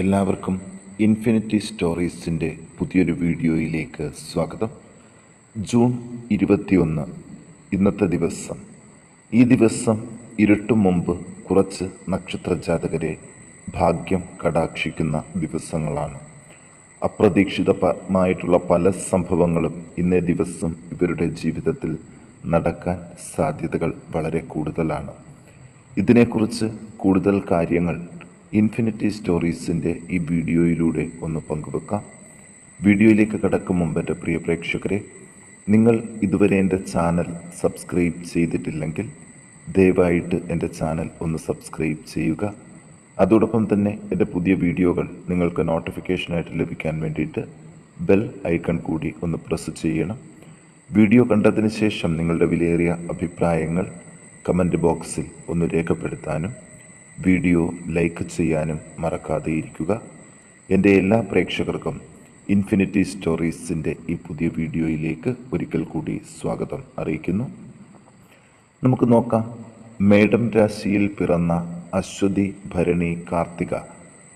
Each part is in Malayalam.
എല്ലാവർക്കും ഇൻഫിനിറ്റി സ്റ്റോറീസിന്റെ പുതിയൊരു വീഡിയോയിലേക്ക് സ്വാഗതം. ജൂൺ ഇരുപത്തിയൊന്ന് ഇന്നത്തെ ദിവസം. ഈ ദിവസം ഇരുട്ടും മുമ്പ് കുറച്ച് നക്ഷത്ര ജാതകരെ ഭാഗ്യം കടാക്ഷിക്കുന്ന ദിവസങ്ങളാണ്. അപ്രതീക്ഷിതമായിട്ടുള്ള പല സംഭവങ്ങളും ഇന്നേ ദിവസം ഇവരുടെ ജീവിതത്തിൽ നടക്കാൻ സാധ്യതകൾ വളരെ കൂടുതലാണ്. ഇതിനെക്കുറിച്ച് കൂടുതൽ കാര്യങ്ങൾ ഇൻഫിനിറ്റി സ്റ്റോറീസിന്റെ ഈ വീഡിയോയിലൂടെ ഒന്ന് പങ്കുവെക്കാം. വീഡിയോയിലേക്ക് കടക്കും മുമ്പ് എന്റെ പ്രിയ പ്രേക്ഷകരെ നിങ്ങൾ ഇതുവരെ എന്റെ ചാനൽ സബ്സ്ക്രൈബ് ചെയ്തിട്ടില്ലെങ്കിൽ ദയവായിട്ട് എന്റെ ചാനൽ ഒന്ന് സബ്സ്ക്രൈബ് ചെയ്യുക. അതോടൊപ്പം തന്നെ എന്റെ പുതിയ വീഡിയോകൾ നിങ്ങൾക്ക് നോട്ടിഫിക്കേഷനായിട്ട് ലഭിക്കാൻ വേണ്ടിയിട്ട് ബെൽ ഐക്കൺ കൂടി ഒന്ന് പ്രസ് ചെയ്യണം. വീഡിയോ കണ്ടതിന് ശേഷം നിങ്ങളുടെ വിലയേറിയ അഭിപ്രായങ്ങൾ കമന്റ് ബോക്സിൽ ഒന്ന് രേഖപ്പെടുത്താനും വീഡിയോ ലൈക്ക് ചെയ്യാനും മറക്കാതെ ഇരിക്കുക. എന്റെ എല്ലാ പ്രേക്ഷകർക്കും ഇൻഫിനിറ്റി സ്റ്റോറീസിന്റെ ഈ പുതിയ വീഡിയോയിലേക്ക് ഒരിക്കൽ കൂടി സ്വാഗതം അറിയിക്കുന്നു. നമുക്ക് നോക്കാം. മേഡം രാശിയിൽ പിറന്ന അശ്വതി ഭരണി കാർത്തിക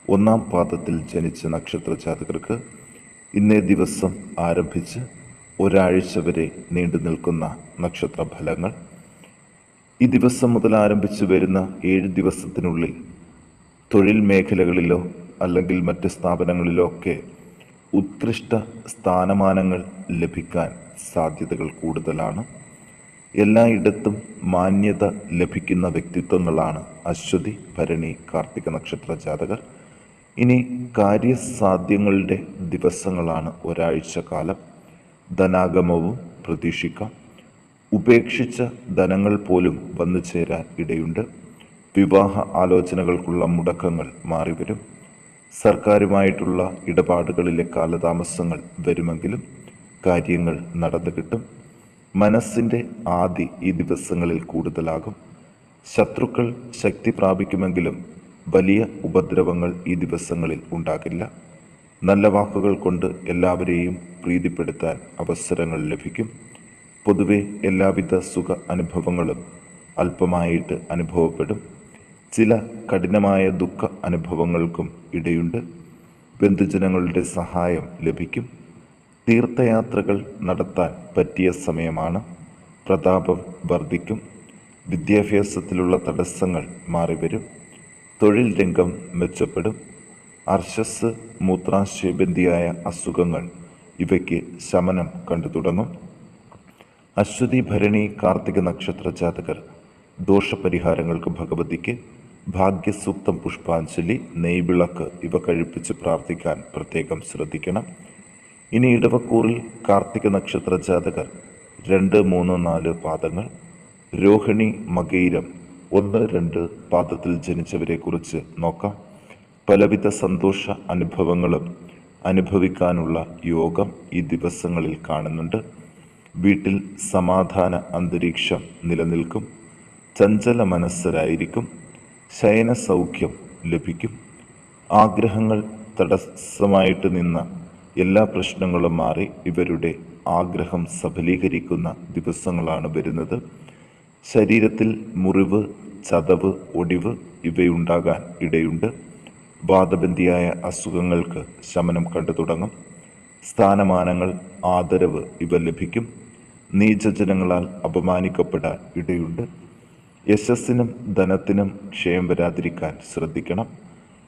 ഒന്നാം പാദത്തിൽ ജനിച്ച നക്ഷത്ര ജാതകർക്ക് ഇന്നേ ദിവസം ആരംഭിച്ച് ഒരാഴ്ച വരെ നീണ്ടു നിൽക്കുന്ന നക്ഷത്ര ഫലങ്ങൾ ഈ ദിവസം മുതൽ ആരംഭിച്ചു വരുന്ന ഏഴ് ദിവസത്തിനുള്ളിൽ തൊഴിൽ മേഖലകളിലോ അല്ലെങ്കിൽ മറ്റ് സ്ഥാപനങ്ങളിലോ ഒക്കെ ഉത്കൃഷ്ട സ്ഥാനമാനങ്ങൾ ലഭിക്കാൻ സാധ്യതകൾ കൂടുതലാണ്. എല്ലായിടത്തും മാന്യത ലഭിക്കുന്ന വ്യക്തിത്വങ്ങളാണ് അശ്വതി ഭരണി കാർത്തിക നക്ഷത്ര ജാതകർ. ഇനി കാര്യസാധ്യങ്ങളുടെ ദിവസങ്ങളാണ് ഒരാഴ്ച കാലം. ധനാഗമവും പ്രതീക്ഷിക്കാം. ഉപേക്ഷിച്ച ധനങ്ങൾ പോലും വന്നു ചേരാൻ ഇടയുണ്ട്. വിവാഹ ആലോചനകൾക്കുള്ള മുടക്കങ്ങൾ മാറിവരും. സർക്കാരുമായിട്ടുള്ള ഇടപാടുകളിലെ കാലതാമസങ്ങൾ വരുമെങ്കിലും കാര്യങ്ങൾ നടന്നു കിട്ടും. മനസ്സിന്റെ ആദി ഈ ദിവസങ്ങളിൽ കൂടുതലാകും. ശത്രുക്കൾ ശക്തി പ്രാപിക്കുമെങ്കിലും വലിയ ഉപദ്രവങ്ങൾ ഈ ദിവസങ്ങളിൽ ഉണ്ടാകില്ല. നല്ല വാക്കുകൾ കൊണ്ട് എല്ലാവരെയും പ്രീതിപ്പെടുത്താൻ അവസരങ്ങൾ ലഭിക്കും. പൊതുവെ എല്ലാവിധ സുഖ അനുഭവങ്ങളും അല്പമായിട്ട് അനുഭവപ്പെടും. ചില കഠിനമായ ദുഃഖ അനുഭവങ്ങൾക്കും ഇടയുണ്ട്. ബന്ധുജനങ്ങളുടെ സഹായം ലഭിക്കും. തീർത്ഥയാത്രകൾ നടത്താൻ പറ്റിയ സമയമാണ്. പ്രതാപം വർദ്ധിക്കും. വിദ്യാഭ്യാസത്തിലുള്ള തടസ്സങ്ങൾ മാറിവരും. തൊഴിൽ രംഗം മെച്ചപ്പെടും. അർശസ് മൂത്രാശയബന്ധിയായ അസുഖങ്ങൾ ഇവയ്ക്ക് ശമനം കണ്ടു തുടങ്ങും അശ്വതി ഭരണി കാർത്തിക നക്ഷത്ര ജാതകർ ദോഷപരിഹാരങ്ങൾക്ക് ഭഗവതിക്ക് ഭാഗ്യസൂക്തം പുഷ്പാഞ്ജലി നെയ്വിളക്ക് ഇവ കഴിപ്പിച്ച് പ്രാർത്ഥിക്കാൻ പ്രത്യേകം ശ്രദ്ധിക്കണം. ഇനി ഇടവക്കൂറിൽ കാർത്തിക നക്ഷത്ര ജാതകർ രണ്ട് മൂന്ന് നാല് പാദങ്ങൾ രോഹിണി മകയിരം ഒന്ന് രണ്ട് പാദത്തിൽ ജനിച്ചവരെക്കുറിച്ച് നോക്കാം. പലവിധ സന്തോഷ അനുഭവങ്ങളും അനുഭവിക്കാനുള്ള യോഗം ഈ ദിവസങ്ങളിൽ കാണുന്നുണ്ട്. വീട്ടിൽ സമാധാന അന്തരീക്ഷം നിലനിൽക്കും. ചഞ്ചല മനസ്സരായിരിക്കും. ശയന സൗഖ്യം ലഭിക്കും. ആഗ്രഹങ്ങൾ തടസ്സമായിട്ട് നിന്ന എല്ലാ പ്രശ്നങ്ങളും മാറി ഇവരുടെ ആഗ്രഹം സഫലീകരിക്കുന്ന ദിവസങ്ങളാണ് വരുന്നത്. ശരീരത്തിൽ മുറിവ് ചതവ് ഒടിവ് ഇവയുണ്ടാകാൻ ഇടയുണ്ട്. വാദബന്ധിയായ അസുഖങ്ങൾക്ക് ശമനം കണ്ടു തുടങ്ങും സ്ഥാനമാനങ്ങൾ ആദരവ് ഇവ ലഭിക്കും. നീചജനങ്ങളാൽ അപമാനിക്കപ്പെടാൻ ഇടയുണ്ട്. യശസ്സിനും ധനത്തിനും ക്ഷയം വരാതിരിക്കാൻ ശ്രദ്ധിക്കണം.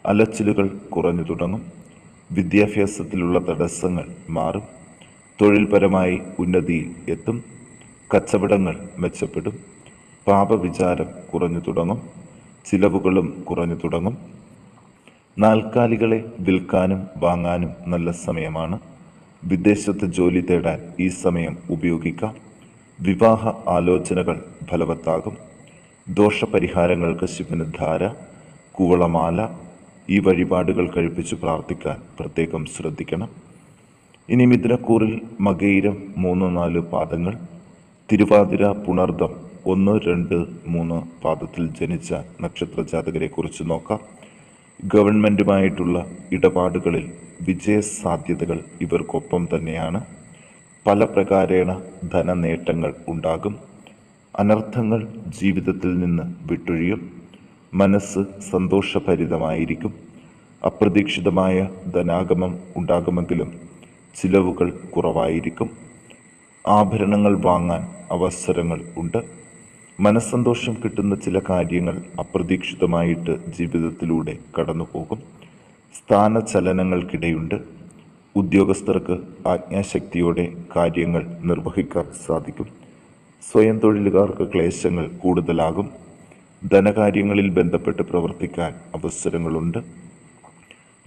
അലച്ചിലുകൾ കുറഞ്ഞു തുടങ്ങും. വിദ്യാഭ്യാസത്തിലുള്ള തടസ്സങ്ങൾ മാറും. തൊഴിൽപരമായി ഉന്നതിയിൽ എത്തും. കച്ചവടങ്ങൾ മെച്ചപ്പെടും. പാപവിചാരം കുറഞ്ഞു തുടങ്ങും. ചിലവുകളും കുറഞ്ഞു തുടങ്ങും. നാൽക്കാലികളെ വിൽക്കാനും വാങ്ങാനും നല്ല സമയമാണ്. വിദേശത്ത് ജോലി തേടാൻ ഈ സമയം ഉപയോഗിക്കാം. വിവാഹ ആലോചനകൾ ഫലവത്താകും. ദോഷപരിഹാരങ്ങൾക്ക് ശിവനധാര കുവളമാല ഈ വഴിപാടുകൾ കഴിപ്പിച്ച് പ്രാർത്ഥിക്കാൻ പ്രത്യേകം ശ്രദ്ധിക്കണം. ഇനി മിഥുനക്കൂറിൽ മകയിരം മൂന്ന് നാല് പാദങ്ങൾ തിരുവാതിര പുണർദം ഒന്ന് രണ്ട് മൂന്ന് പാദത്തിൽ ജനിച്ച നക്ഷത്ര ജാതകരെ കുറിച്ച് നോക്കാം. ഗവൺമെന്റുമായിട്ടുള്ള ഇടപാടുകളിൽ വിജയസാധ്യതകൾ ഇവർക്കൊപ്പം തന്നെയാണ്. പല പ്രകാരേണ ധനനേട്ടങ്ങൾ ഉണ്ടാകും. അനർത്ഥങ്ങൾ ജീവിതത്തിൽ നിന്ന് വിട്ടൊഴിയും. മനസ്സ് സന്തോഷഭരിതമായിരിക്കും. അപ്രതീക്ഷിതമായ ധനാഗമം ഉണ്ടാകുമെങ്കിലും ചിലവുകൾ കുറവായിരിക്കും. ആഭരണങ്ങൾ വാങ്ങാൻ അവസരങ്ങൾ ഉണ്ട്. മനസ്സന്തോഷം കിട്ടുന്ന ചില കാര്യങ്ങൾ അപ്രതീക്ഷിതമായിട്ട് ജീവിതത്തിലൂടെ കടന്നുപോകും. സ്ഥാനചലനങ്ങൾക്കിടയുണ്ട്. ഉദ്യോഗസ്ഥർക്ക് ആജ്ഞാശക്തിയോടെ കാര്യങ്ങൾ നിർവഹിക്കാൻ സാധിക്കും. സ്വയം തൊഴിലുകാർക്ക് ക്ലേശങ്ങൾ കൂടുതലാകും. ധനകാര്യങ്ങളിൽ ബന്ധപ്പെട്ട് പ്രവർത്തിക്കാൻ അവസരങ്ങളുണ്ട്.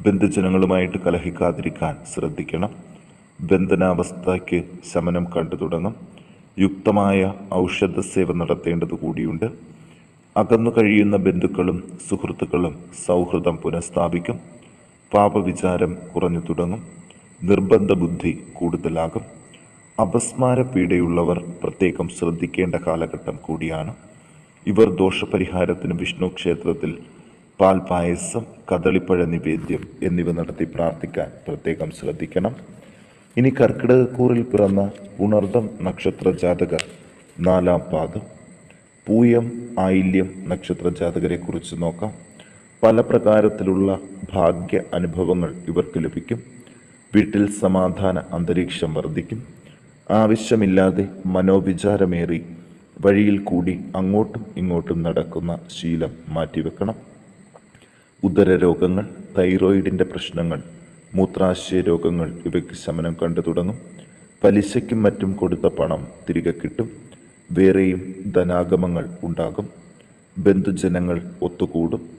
ബന്ധുജനങ്ങളുമായിട്ട് കലഹിക്കാതിരിക്കാൻ ശ്രദ്ധിക്കണം. ബന്ധനാവസ്ഥയ്ക്ക് ശമനം കണ്ടു തുടങ്ങും യുക്തമായ ഔഷധ സേവ നടത്തേണ്ടത് കൂടിയുണ്ട്. അകന്നു കഴിയുന്ന ബന്ധുക്കളും സുഹൃത്തുക്കളും സൗഹൃദം പുനഃസ്ഥാപിക്കും. പാപവിചാരം കുറഞ്ഞു തുടങ്ങും. നിർബന്ധ ബുദ്ധി കൂടുതലാകും. അപസ്മാര പീഡയുള്ളവർ പ്രത്യേകം ശ്രദ്ധിക്കേണ്ട കാലഘട്ടം കൂടിയാണ്. ഇവർ ദോഷപരിഹാരത്തിന് വിഷ്ണു ക്ഷേത്രത്തിൽ പാൽ പായസം കദളിപ്പഴ നിവേദ്യം എന്നിവ നടത്തി പ്രാർത്ഥിക്കാൻ പ്രത്യേകം ശ്രദ്ധിക്കണം. ഇനി കർക്കിടകക്കൂറിൽ പിറന്ന ഉണർദം നക്ഷത്ര ജാതകർ നാലാം പാദം. പൂയം ആയില്യം നക്ഷത്ര ജാതകരെ കുറിച്ച് നോക്കാം. പല പ്രകാരത്തിലുള്ള ഭാഗ്യ അനുഭവങ്ങൾ ഇവർക്ക് ലഭിക്കും. വീട്ടിൽ സമാധാന അന്തരീക്ഷം വർദ്ധിക്കും. ആവശ്യമില്ലാതെ മനോവിചാരമേറി വഴിയിൽ കൂടി അങ്ങോട്ടും ഇങ്ങോട്ടും നടക്കുന്ന ശീലം മാറ്റിവെക്കണം. ഉദരരോഗങ്ങൾ തൈറോയിഡിന്റെ പ്രശ്നങ്ങൾ മൂത്രാശയ രോഗങ്ങൾ ഇവയ്ക്ക് ശമനം കണ്ടു തുടങ്ങും. പലിശയ്ക്കും മറ്റും കൊടുത്ത പണം തിരികെ കിട്ടും. വേറെയും ധനാഗമങ്ങൾ ഉണ്ടാകും. ബന്ധുജനങ്ങൾ ഒത്തുകൂടും.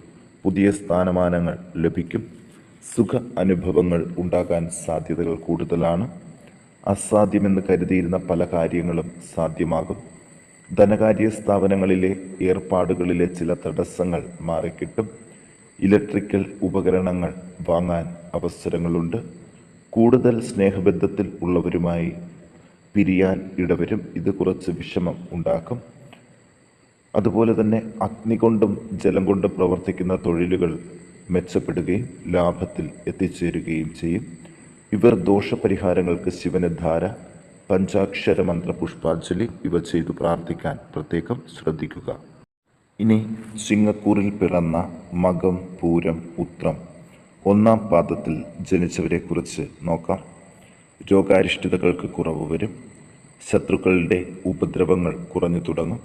പുതിയ സ്ഥാനമാനങ്ങൾ ലഭിക്കും. സുഖ അനുഭവങ്ങൾ ഉണ്ടാകാൻ സാധ്യതകൾ കൂടുതലാണ്. അസാധ്യമെന്ന് കരുതിയിരുന്ന പല കാര്യങ്ങളും സാധ്യമാകും. ധനകാര്യ സ്ഥാപനങ്ങളിലെ ഏർപ്പാടുകളിലെ ചില തടസ്സങ്ങൾ മാറിക്കിട്ടും. ഇലക്ട്രിക്കൽ ഉപകരണങ്ങൾ വാങ്ങാൻ അവസരങ്ങളുണ്ട്. കൂടുതൽ സ്നേഹബന്ധത്തിൽ ഉള്ളവരുമായി പിരിയാൻ ഇടവരും. ഇത് കുറച്ച് വിഷമം ഉണ്ടാക്കും. അതുപോലെ തന്നെ അഗ്നി കൊണ്ടും ജലം കൊണ്ടും പ്രവർത്തിക്കുന്ന തൊഴിലുകൾ മെച്ചപ്പെടുകയും ലാഭത്തിൽ എത്തിച്ചേരുകയും ചെയ്യും. ഇവർ ദോഷപരിഹാരങ്ങൾക്ക് ശിവനധാര പഞ്ചാക്ഷര മന്ത്ര പുഷ്പാഞ്ജലി ഇവ ചെയ്തു പ്രാർത്ഥിക്കാൻ പ്രത്യേകം ശ്രദ്ധിക്കുക. ഇനി സിംഗപ്പൂരിൽ പിറന്ന മകം പൂരം ഉത്രം ഒന്നാം പാദത്തിൽ ജനിച്ചവരെ കുറിച്ച് നോക്കാം. രോഗാരിഷ്ടതകൾക്ക് കുറവ് വരും. ശത്രുക്കളുടെ ഉപദ്രവങ്ങൾ കുറഞ്ഞു തുടങ്ങും.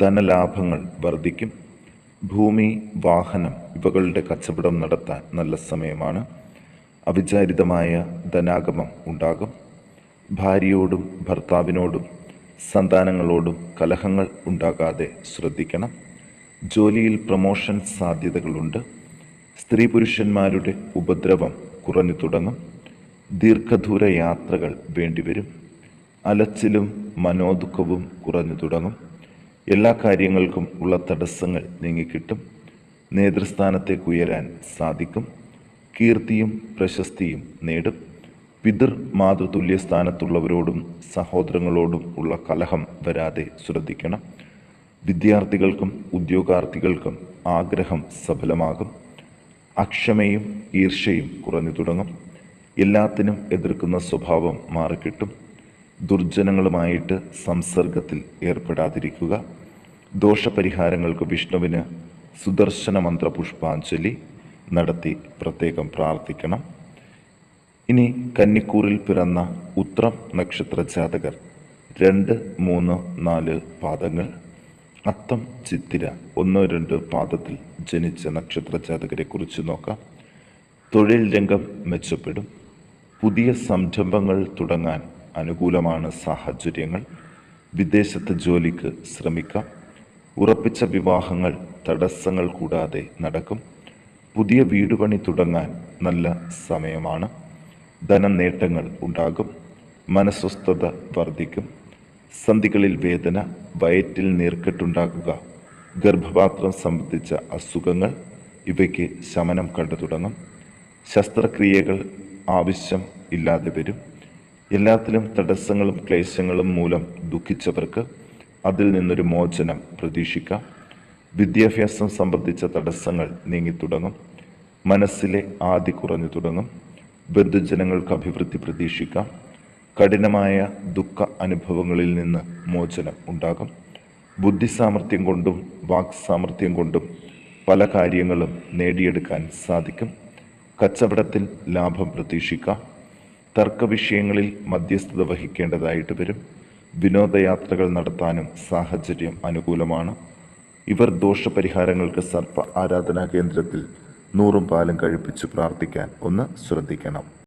ധനലാഭങ്ങൾ വർദ്ധിക്കും. ഭൂമി വാഹനം ഇവകളുടെ കച്ചവടം നടത്താൻ നല്ല സമയമാണ്. അവിചാരിതമായ ധനാഗമം ഉണ്ടാകും. ഭാര്യയോടും ഭർത്താവിനോടും സന്താനങ്ങളോടും കലഹങ്ങൾ ഉണ്ടാകാതെ ശ്രദ്ധിക്കണം. ജോലിയിൽ പ്രമോഷൻ സാധ്യതകളുണ്ട്. സ്ത്രീ പുരുഷന്മാരുടെ ഉപദ്രവം കുറഞ്ഞു തുടങ്ങും. ദീർഘദൂര യാത്രകൾ വേണ്ടിവരും അലച്ചിലും മനോദുഃഖവും കുറഞ്ഞു തുടങ്ങും. എല്ലാ കാര്യങ്ങൾക്കും ഉള്ള തടസ്സങ്ങൾ നീങ്ങിക്കിട്ടും. നേതൃസ്ഥാനത്തേക്ക് ഉയരാൻ സാധിക്കും. കീർത്തിയും പ്രശസ്തിയും നേടും. പിതൃ മാതൃതുല്യ സ്ഥാനത്തുള്ളവരോടും സഹോദരങ്ങളോടും ഉള്ള കലഹം വരാതെ ശ്രദ്ധിക്കണം. വിദ്യാർത്ഥികൾക്കും ഉദ്യോഗാർത്ഥികൾക്കും ആഗ്രഹം സഫലമാകും. അക്ഷമയും ഈർഷയും കുറഞ്ഞു തുടങ്ങും. എല്ലാത്തിനും എതിർക്കുന്ന സ്വഭാവം മാറിക്കിട്ടും. ദുർജനങ്ങളുമായിട്ട് സംസർഗത്തിൽ ഏർപ്പെടാതിരിക്കുക. ദോഷപരിഹാരങ്ങൾക്ക് വിഷ്ണുവിന് സുദർശന മന്ത്ര പുഷ്പാഞ്ജലി നടത്തി പ്രത്യേകം പ്രാർത്ഥിക്കണം. ഇനി കന്നിക്കൂറിൽ പിറന്ന ഉത്രം നക്ഷത്ര ജാതകർ രണ്ട് മൂന്ന് നാല് പാദങ്ങൾ. അത്തം ചിത്തിര ഒന്നോ രണ്ടോ പാദത്തിൽ ജനിച്ച നക്ഷത്ര ജാതകരെ കുറിച്ച് നോക്കാം. തൊഴിൽ രംഗം മെച്ചപ്പെടും. പുതിയ സംരംഭങ്ങൾ തുടങ്ങാൻ അനുകൂലമാണ് സാഹചര്യങ്ങൾ. വിദേശത്ത് ജോലിക്ക് ശ്രമിക്കാം. ഉറപ്പിച്ച വിവാഹങ്ങൾ തടസ്സങ്ങൾ കൂടാതെ നടക്കും. പുതിയ വീടുപണി തുടങ്ങാൻ നല്ല സമയമാണ്. ധനനേട്ടങ്ങൾ ഉണ്ടാകും. മനസ്വസ്ഥത വർദ്ധിക്കും. സന്ധികളിൽ വേദന വയറ്റിൽ നീർക്കെട്ടുണ്ടാക്കുക ഗർഭപാത്രം സംബന്ധിച്ച അസുഖങ്ങൾ ഇവയ്ക്ക് ശമനം കണ്ടു തുടങ്ങും. ശസ്ത്രക്രിയകൾ ആവശ്യം ഇല്ലാതെ വരും. എല്ലാത്തിലും തടസ്സങ്ങളും ക്ലേശങ്ങളും മൂലം ദുഃഖിച്ചവർക്ക് അതിൽ നിന്നൊരു മോചനം പ്രതീക്ഷിക്കാം. വിദ്യാഭ്യാസം സംബന്ധിച്ച തടസ്സങ്ങൾ നീങ്ങിത്തുടങ്ങും മനസ്സിലെ ആദി കുറഞ്ഞു തുടങ്ങും. ബന്ധുജനങ്ങൾക്ക് അഭിവൃദ്ധി പ്രതീക്ഷിക്കാം. കഠിനമായ ദുഃഖ അനുഭവങ്ങളിൽ നിന്ന് മോചനം ഉണ്ടാകും. ബുദ്ധിസാമർഥ്യം കൊണ്ടും വാക് സാമർഥ്യം കൊണ്ടും പല കാര്യങ്ങളും നേടിയെടുക്കാൻ സാധിക്കും. കച്ചവടത്തിൽ ലാഭം പ്രതീക്ഷിക്കാം തർക്കവിഷയങ്ങളിൽ മധ്യസ്ഥത വഹിക്കേണ്ടതായിട്ട് വരും. വിനോദയാത്രകൾ നടത്താനും സാഹചര്യം അനുകൂലമാണ്. ഇവർ ദോഷപരിഹാരങ്ങൾക്ക് സർപ്പ ആരാധനാ കേന്ദ്രത്തിൽ നൂറും പാലും കഴിപ്പിച്ച് പ്രാർത്ഥിക്കാൻ ഒന്ന് ശ്രദ്ധിക്കണം.